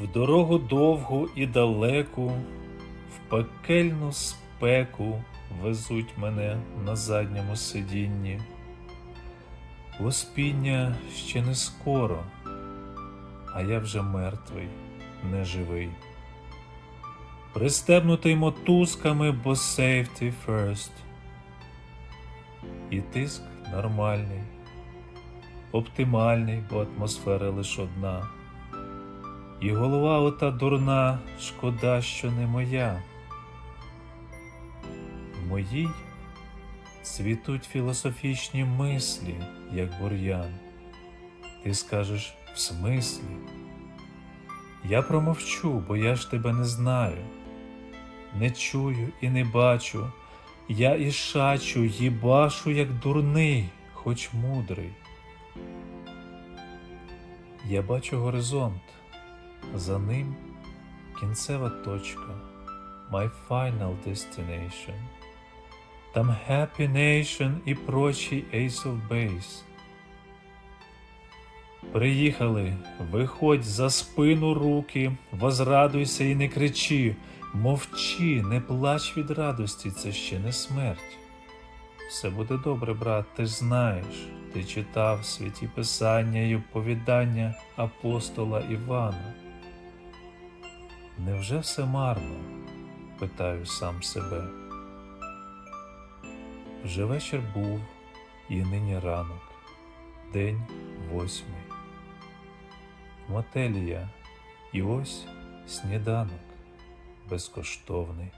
В дорогу довгу і далеку, в пекельну спеку везуть мене на задньому сидінні. Воспіння ще не скоро, а я вже мертвий, неживий. Пристебнутий мотузками, бо safety first. І тиск нормальний, оптимальний, бо атмосфера лиш одна. І голова ота дурна, шкода, що не моя. В моїй цвітуть філософічні мислі, як бур'ян. Ти скажеш в смислі? Я промовчу, бо я ж тебе не знаю. Не чую і не бачу, я і шачу, їбашу, як дурний, хоч мудрий. Я бачу горизонт, за ним кінцева точка, my final destination. Там Happy Nation і прочий Ace of Base. Приїхали, виходь за спину руки, возрадуйся і не кричи, мовчи, не плач від радості, це ще не смерть. Все буде добре, брат, ти знаєш, ти читав святі писання й оповідання апостола Івана. Невже все марно? питаю сам себе. Вже вечір був, і нині ранок, день восьмий. В мотелі я, і ось сніданок безкоштовний.